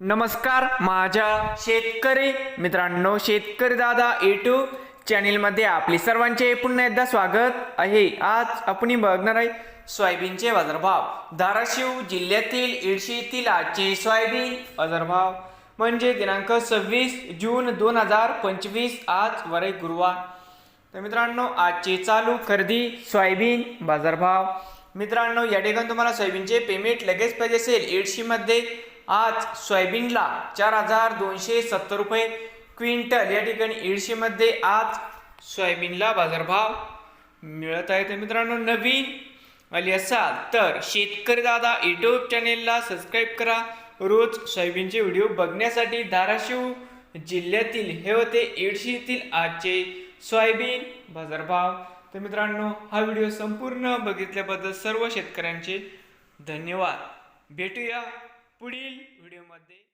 नमस्कार माझ्या शेतकरी मित्रांनो शेतकरी दादा यूट्यूब चॅनेलमध्ये आपले सर्वांचे पुन्हा एकदा स्वागत आहे. आज आपण बघणार आहे सोयाबीनचे बाजारभाव. धाराशिव जिल्ह्यातील इडशी येथील आजचे सोयाबीन बाजारभाव म्हणजे दिनांक सव्वीस जून दोन हजार पंचवीस आज वरे गुरुवार. तर मित्रांनो आजचे चालू खरेदी सोयाबीन बाजारभाव. मित्रांनो या ठिकाणी तुम्हाला सोयाबीनचे पेमेंट लगेच पाहिजे असेल. एडशीमध्ये आज सोयाबीनला चार हजार दोनशे सत्तर रुपये क्विंटल. या ठिकाणी एडशीमध्ये आज सोयाबीनला बाजारभाव मिळत आहे तर मित्रांनो नवीन आली असाल तर शेतकरी दादा यूट्यूब चॅनेलला सबस्क्राईब करा. रोज सोयाबीनचे व्हिडिओ बघण्यासाठी धाराशिव जिल्ह्यातील हे होते एडशी आजचे सोयाबीन बाजारभाव. तर मित्रांनो हा व्हिडिओ संपूर्ण बघितल्याबद्दल सर्व शेतकऱ्यांचे धन्यवाद. भेटूया पुढील व्हिडिओमध्ये